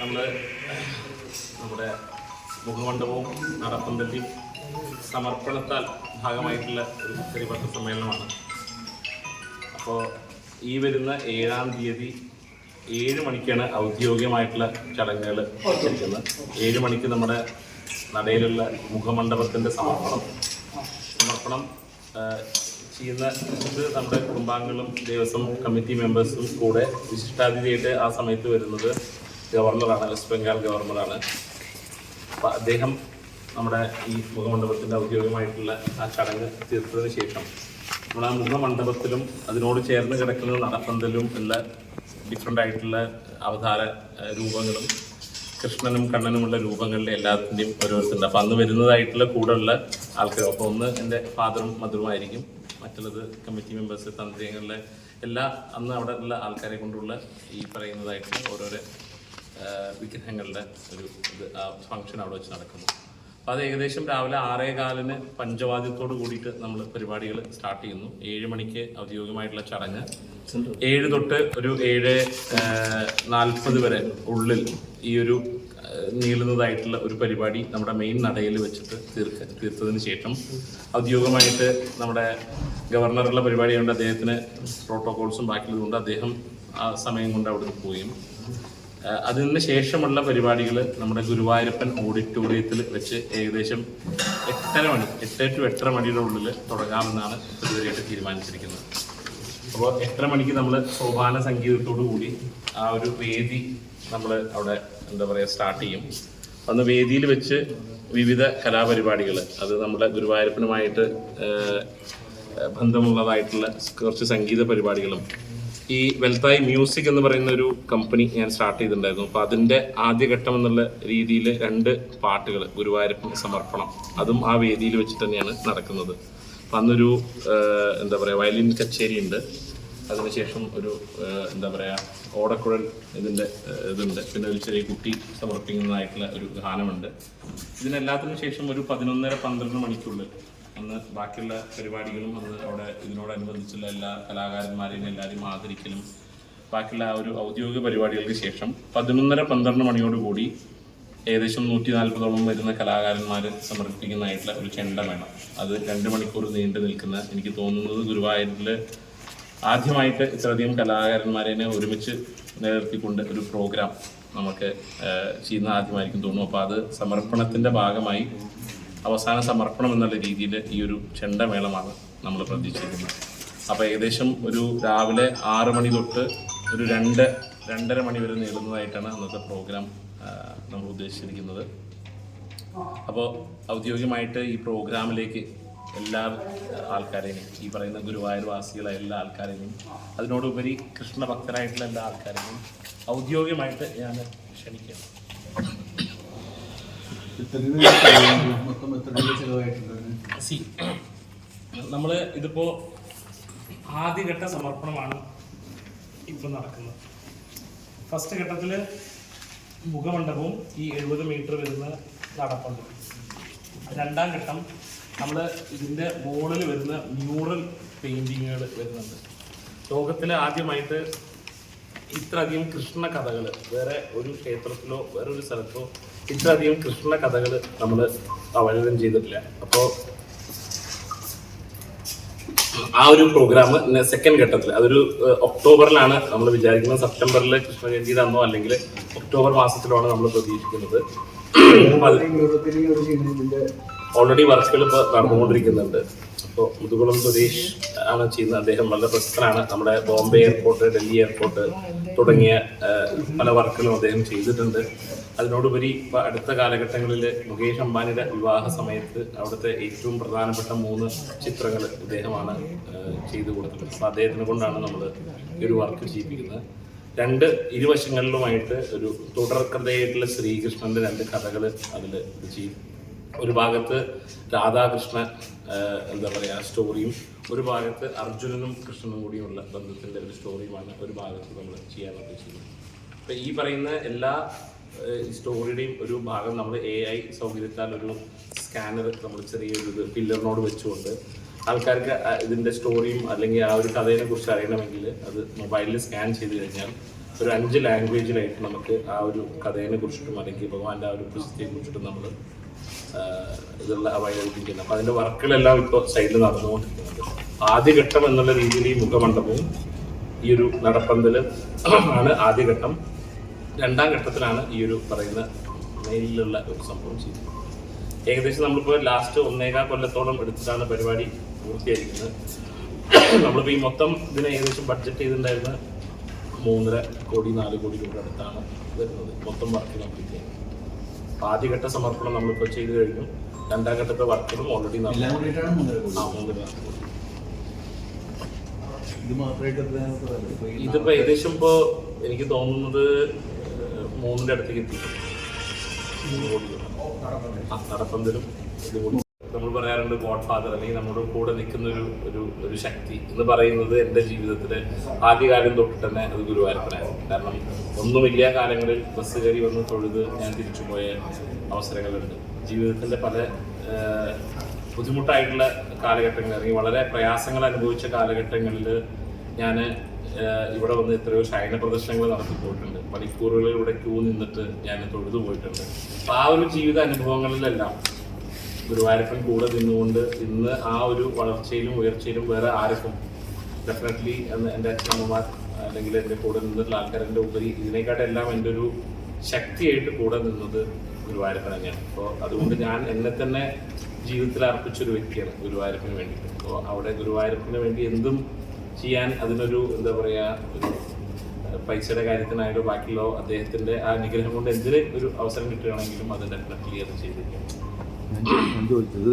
നമ്മൾ നമ്മുടെ മുഖമണ്ഡപവും നടപ്പന്തലിയും സമർപ്പണത്താൽ ഭാഗമായിട്ടുള്ള ഒരു ചെറിയ സമ്മേളനമാണ്. അപ്പോൾ ഈ വരുന്ന ഏഴാം തീയതി ഏഴ് മണിക്കാണ് ഔദ്യോഗികമായിട്ടുള്ള ചടങ്ങുകൾ വെച്ചിരിക്കുന്നത്. ഏഴ് മണിക്ക് നമ്മുടെ നടയിലുള്ള മുഖമണ്ഡപത്തിന്റെ സമർപ്പണം. സമർപ്പണം ചെയ്യുന്ന ഇത് നമ്മുടെ കുടുംബാംഗങ്ങളും ദേവസ്വം കമ്മിറ്റി മെമ്പേഴ്സും കൂടെ വിശിഷ്ടാതിഥിയായിട്ട് ആ സമയത്ത് വരുന്നത് ഗവർണറാണ് വെസ്റ്റ് ബംഗാൾ ഗവർണറാണ്. അപ്പം അദ്ദേഹം നമ്മുടെ ഈ മുഖമണ്ഡപത്തിന്റെ ഔദ്യോഗികമായിട്ടുള്ള ആ ചടങ്ങ് തീർത്തതിന് ശേഷം നമ്മൾ ആ മുഖമണ്ഡപത്തിലും അതിനോട് ചേർന്ന് കിടക്കുന്ന നടപ്പന്തലും ഉള്ള ഡിഫറെന്റ് ആയിട്ടുള്ള അവതാര രൂപങ്ങളും കൃഷ്ണനും കണ്ണനുമുള്ള രൂപങ്ങളിലെ എല്ലാത്തിന്റെയും ഓരോരുത്തരുണ്ട്. അപ്പം അന്ന് വരുന്നതായിട്ടുള്ള കൂടെയുള്ള ആൾക്കാർ അപ്പോൾ ഒന്ന് എന്റെ ഫാദറും മധുറുമായിരിക്കും മറ്റുള്ളത് കമ്മിറ്റി മെമ്പേഴ്സ് തന്ത്രികളിലെ എല്ലാ അന്ന് അവിടെ ഉള്ള ആൾക്കാരെ കൊണ്ടുള്ള ഈ പറയുന്നതായിട്ടുള്ള ഓരോരോ വിഗ്രഹങ്ങളുടെ ഒരു ഫംഗ്ഷൻ അവിടെ വെച്ച് നടക്കുന്നു. അപ്പോൾ അത് ഏകദേശം രാവിലെ ആറേ കാലിന് പഞ്ചവാദ്യത്തോട് കൂടിയിട്ട് നമ്മൾ പരിപാടികൾ സ്റ്റാർട്ട് ചെയ്യുന്നു. ഏഴ് മണിക്ക് ഔദ്യോഗികമായിട്ടുള്ള ചടങ്ങ്. ഏഴ് തൊട്ട് ഒരു ഏഴ് നാൽപ്പത് വരെ ഉള്ളിൽ ഈ ഒരു നീളുന്നതായിട്ടുള്ള ഒരു പരിപാടി നമ്മുടെ മെയിൻ നടയിൽ വെച്ചിട്ട് തീർക്ക തീർത്തതിന് ശേഷം ഔദ്യോഗികമായിട്ട് നമ്മുടെ ഗവർണറുള്ള പരിപാടിയുണ്ട് അദ്ദേഹത്തിന് പ്രോട്ടോകോൾസും ബാക്കിയുള്ളതുകൊണ്ട് അദ്ദേഹം ആ സമയം കൊണ്ട് അവിടെ നിന്ന് പോവുകയും. അതിന് ശേഷമുള്ള പരിപാടികൾ നമ്മുടെ ഗുരുവായൂരപ്പൻ ഓഡിറ്റോറിയത്തിൽ വെച്ച് ഏകദേശം എട്ടര മണി എട്ട് ടു എട്ടര മണിയുടെ ഉള്ളിൽ തുടങ്ങാമെന്നാണ് ഇതുവരെയായിട്ട് തീരുമാനിച്ചിരിക്കുന്നത്. അപ്പോൾ എട്ടര മണിക്ക് നമ്മൾ സോപാന സംഗീതത്തോടു കൂടി ആ ഒരു വേദി നമ്മൾ അവിടെ എന്താ പറയുക സ്റ്റാർട്ട് ചെയ്യും. അന്ന് വേദിയിൽ വെച്ച് വിവിധ കലാപരിപാടികൾ അത് നമ്മുടെ ഗുരുവായൂരപ്പനുമായിട്ട് ബന്ധമുള്ളതായിട്ടുള്ള കുറച്ച് സംഗീത പരിപാടികളും ഈ വെൽത്തായി മ്യൂസിക് എന്ന് പറയുന്ന ഒരു കമ്പനി ഞാൻ സ്റ്റാർട്ട് ചെയ്തിട്ടുണ്ടായിരുന്നു. അപ്പോൾ അതിന്റെ ആദ്യഘട്ടം എന്നുള്ള രീതിയിൽ രണ്ട് പാട്ടുകൾ ഗുരുവായൂരപ്പൻ സമർപ്പണം. അതും ആ വേദിയിൽ വെച്ച് തന്നെയാണ് നടക്കുന്നത്. അപ്പം അന്നൊരു എന്താ പറയുക വയലിൻ കച്ചേരി ഉണ്ട്. അതിനുശേഷം ഒരു എന്താ പറയുക ഓടക്കുഴൽ ഇതിന്റെ ഇതുണ്ട്. പിന്നെ ഒരു ചെറിയ കുട്ടി സമർപ്പിക്കുന്നതായിട്ടുള്ള ഒരു ഗാനമുണ്ട്. ഇതിനെല്ലാത്തിനും ശേഷം ഒരു പതിനൊന്നര പന്ത്രണ്ട് മണിക്കുള്ളിൽ അന്ന് ബാക്കിയുള്ള പരിപാടികളും അന്ന് അവിടെ ഇതിനോടനുബന്ധിച്ചുള്ള എല്ലാ കലാകാരന്മാരെയും എല്ലാവരെയും ആദരിക്കലും. ബാക്കിയുള്ള ആ ഒരു ഔദ്യോഗിക പരിപാടികൾക്ക് ശേഷം പതിനൊന്നര പന്ത്രണ്ട് മണിയോടുകൂടി ഏകദേശം നൂറ്റി നാൽപ്പതോളം വരുന്ന കലാകാരന്മാർ സമർപ്പിക്കുന്നതായിട്ടുള്ള ഒരു ചെണ്ട വേണം അത് രണ്ട് മണിക്കൂർ നീണ്ടു നിൽക്കുന്ന എനിക്ക് തോന്നുന്നത് ഗുരുവായൂരിൽ ആദ്യമായിട്ട് ഇത്രയധികം കലാകാരന്മാരെ ഒരുമിച്ച് നിലനിർത്തിക്കൊണ്ട് ഒരു പ്രോഗ്രാം നമുക്ക് ചെയ്യുന്ന ആദ്യമായിരിക്കും തോന്നുന്നു. അപ്പോൾ അത് സമർപ്പണത്തിന്റെ ഭാഗമായി അവസാന സമർപ്പണം എന്നുള്ള രീതിയിൽ ഈ ഒരു ചെണ്ടമേളമാണ് നമ്മൾ പ്രതീക്ഷിക്കുന്നത്. അപ്പോൾ ഏകദേശം ഒരു രാവിലെ ആറ് മണി തൊട്ട് ഒരു രണ്ട് രണ്ടര മണി വരെ നീളുന്നതായിട്ടാണ് അന്നത്തെ പ്രോഗ്രാം നമ്മൾ ഉദ്ദേശിച്ചിരിക്കുന്നത്. അപ്പോൾ ഔദ്യോഗികമായിട്ട് ഈ പ്രോഗ്രാമിലേക്ക് എല്ലാ ആൾക്കാരെയും ഈ പറയുന്ന ഗുരുവായൂർ വാസികളെ എല്ലാ ആൾക്കാരെയും അതിനോടുപരി കൃഷ്ണഭക്തരായിട്ടുള്ള എല്ലാ ആൾക്കാരെയും ഔദ്യോഗികമായിട്ട് ഞാൻ ക്ഷണിക്കാം മൊത്തം എത്ര രൂപ ചെലവായിട്ടുണ്ട് സി നമ്മൾ ഇതിപ്പോൾ ആദ്യഘട്ട സമർപ്പണമാണ് ഇപ്പം നടക്കുന്നത്. ഫസ്റ്റ് ഘട്ടത്തിൽ മുഖമണ്ഡപവും ഈ എഴുപത് മീറ്റർ വരുന്ന നടപ്പുണ്ട്. രണ്ടാം ഘട്ടം നമ്മൾ ഇതിന്റെ മോളിൽ വരുന്ന മ്യൂറൽ പെയിന്റിങ്ങുകൾ വരുന്നുണ്ട്. ലോകത്തിൽ ആദ്യമായിട്ട് ഇത്രയധികം കൃഷ്ണ കഥകൾ വേറെ ഒരു ക്ഷേത്രത്തിലോ വേറെ ഒരു സ്ഥലത്തോ ഇത്രയധികം കൃഷ്ണ കഥകൾ നമ്മൾ അവലോകനം ചെയ്തിട്ടില്ല. അപ്പോൾ ആ ഒരു പ്രോഗ്രാം സെക്കൻഡ് ഘട്ടത്തിൽ അതൊരു ഒക്ടോബറിലാണ് നമ്മൾ വിചാരിക്കുന്നത്. സെപ്റ്റംബറിൽ കൃഷ്ണ ജയന്തി തന്നോ അല്ലെങ്കിൽ ഒക്ടോബർ മാസത്തിലാണ് നമ്മൾ പ്രതീക്ഷിക്കുന്നത്. അപ്പൊ ഓൾറെഡി വർക്കുകൾ ഇപ്പോൾ നടന്നുകൊണ്ടിരിക്കുന്നുണ്ട്. അപ്പോൾ മുതുകുളം സുരേഷ് ആണ് ചെയ്യുന്നത്. അദ്ദേഹം വളരെ പ്രശസ്തനാണ്. നമ്മുടെ ബോംബെ എയർപോർട്ട് ഡൽഹി എയർപോർട്ട് തുടങ്ങിയ പല വർക്കുകളും അദ്ദേഹം ചെയ്തിട്ടുണ്ട്. അതിനോടുപരി ഇപ്പോൾ അടുത്ത കാലഘട്ടങ്ങളിൽ മുകേഷ് അംബാനിയുടെ വിവാഹ സമയത്ത് അവിടുത്തെ ഏറ്റവും പ്രധാനപ്പെട്ട മൂന്ന് ചിത്രങ്ങൾ ഇദ്ദേഹമാണ് ചെയ്തു കൊടുത്തത് അപ്പോൾ അദ്ദേഹത്തിനെ കൊണ്ടാണ് നമ്മൾ ഈ ഒരു വർക്ക് ചെയ്യിപ്പിക്കുന്നത്. രണ്ട് ഇരുവശങ്ങളിലുമായിട്ട് ഒരു തുടർക്കഥയായിട്ടുള്ള ശ്രീകൃഷ്ണന്റെ രണ്ട് കഥകൾ അതിൽ ചെയ്യും. ഒരു ഭാഗത്ത് രാധാകൃഷ്ണൻ എന്താ പറയുക സ്റ്റോറിയും ഒരു ഭാഗത്ത് അർജുനനും കൃഷ്ണനും കൂടിയുള്ള ബന്ധത്തിന്റെ ഒരു സ്റ്റോറിയുമാണ് ഒരു ഭാഗത്ത് നമ്മൾ ചെയ്യാൻ ഉദ്ദേശിക്കുന്നത്. അപ്പം ഈ പറയുന്ന എല്ലാ സ്റ്റോറിയുടെയും ഒരു ഭാഗം നമ്മൾ എ ഐ സൗകര്യത്താൽ ഒരു സ്കാനർ നമ്മൾ ചെറിയൊരു ഇത് പില്ലറിനോട് വെച്ചുകൊണ്ട് ആൾക്കാർക്ക് ഇതിന്റെ സ്റ്റോറിയും അല്ലെങ്കിൽ ആ ഒരു കഥയെ കുറിച്ച് അറിയണമെങ്കിൽ അത് മൊബൈലിൽ സ്കാൻ ചെയ്ത് കഴിഞ്ഞാൽ ഒരു അഞ്ച് ലാംഗ്വേജിലായിട്ട് നമുക്ക് ആ ഒരു കഥയെ കുറിച്ചിട്ടും അല്ലെങ്കിൽ ഭഗവാന്റെ ആ ഒരു പ്രശസ്തിയെ കുറിച്ചിട്ടും നമ്മൾ ഇതുള്ള അവൈലബിലിറ്റി അപ്പൊ അതിന്റെ വർക്കുകളെല്ലാം ഇപ്പോൾ സൈഡിൽ നടന്നുകൊണ്ടിരിക്കുന്നുണ്ട്. ആദ്യഘട്ടം എന്നുള്ള രീതിയിൽ ഈ മുഖമണ്ഡപവും ഈ ഒരു നടപ്പന്തൽ ആണ് ആദ്യഘട്ടം രണ്ടാം ഘട്ടത്തിലാണ് ഈ ഒരു പറയുന്ന മെയിലുള്ള ഒരു സംഭവം ചെയ്തത് ഏകദേശം നമ്മളിപ്പോൾ ലാസ്റ്റ് ഒന്നേകാൽ കൊല്ലത്തോളം എടുത്തിട്ടാണ് പരിപാടി പൂർത്തിയായിരിക്കുന്നത്. നമ്മളിപ്പോൾ ഈ മൊത്തം ഇതിന് ഏകദേശം ബഡ്ജറ്റ് ചെയ്തിട്ടുണ്ടായിരുന്ന മൂന്നര കോടി നാല് കോടി രൂപ അടുത്താണ് വരുന്നത്. മൊത്തം വർക്ക് കംപ്ലീറ്റ് ചെയ്യുന്നത് ആദ്യഘട്ട സമർപ്പണം നമ്മളിപ്പോൾ ചെയ്തു കഴിഞ്ഞു. രണ്ടാം ഘട്ടത്തെ വർക്കുകളും ഓൾറെഡി ഇതിപ്പോ ഏകദേശം ഇപ്പോ എനിക്ക് തോന്നുന്നത് മൂന്നിന്റെ അടുത്തേക്ക് എത്തി നടപ്പന്തലും ഇതുകൂടി. പറയാറുണ്ട് ഗോഡ് ഫാദർ അല്ലെങ്കിൽ നമ്മുടെ കൂടെ നിൽക്കുന്ന ഒരു ഒരു ഒരു ശക്തി എന്ന് പറയുന്നത് എന്റെ ജീവിതത്തിലെ ആദ്യകാലം തൊട്ട് തന്നെ അത് ഗുരുവായൂരപ്പനായിരുന്നു. കാരണം ഒന്നുമില്ല കാലങ്ങളിൽ ബസ് കയറി വന്ന് തൊഴുത് ഞാൻ തിരിച്ചു പോയ അവസരങ്ങളുണ്ട്. ജീവിതത്തിന്റെ പല ബുദ്ധിമുട്ടായിട്ടുള്ള കാലഘട്ടങ്ങൾ അല്ലെങ്കിൽ വളരെ പ്രയാസങ്ങൾ അനുഭവിച്ച കാലഘട്ടങ്ങളിൽ ഞാൻ ഇവിടെ വന്ന് എത്രയോ ശയന പ്രദർശനങ്ങൾ നടത്തി ഇവിടെ ക്യൂ നിന്നിട്ട് ഞാൻ തൊഴുതു പോയിട്ടുണ്ട്. ആ ഒരു ജീവിത അനുഭവങ്ങളിലെല്ലാം ഗുരുവായൂരപ്പൻ കൂടെ നിന്നുകൊണ്ട് ഇന്ന് ആ ഒരു വളർച്ചയിലും ഉയർച്ചയിലും വേറെ ആർക്കും ഡെഫിനറ്റ്ലി എന്റെ അച്ഛനമ്മമാർ അല്ലെങ്കിൽ എന്റെ കൂടെ നിന്നിട്ടുള്ള ആൾക്കാരുടെ ഉപരി ഇതിനെക്കാട്ടെല്ലാം എന്റെ ഒരു ശക്തിയായിട്ട് കൂടെ നിന്നത് ഗുരുവായൂരപ്പൻ തന്നെയാണ്. അപ്പോൾ അതുകൊണ്ട് ഞാൻ എന്നെ തന്നെ ജീവിതത്തിൽ അർപ്പിച്ചൊരു വ്യക്തിയാണ് ഗുരുവായൂരപ്പന് വേണ്ടിയിട്ട്. അപ്പോൾ അവിടെ ഗുരുവായൂരപ്പന് വേണ്ടി എന്തും ചെയ്യാൻ അതിനൊരു എന്താ പറയുക ഒരു പൈസയുടെ കാര്യത്തിനായാലും ബാക്കിയുള്ള അദ്ദേഹത്തിന്റെ ആ നിഗ്രഹം കൊണ്ട് എന്തിന് ഒരു അവസരം കിട്ടുകയാണെങ്കിലും അത് ഡെഫിനറ്റ്ലി അത് ചെയ്തിരിക്കും 能就可就只是。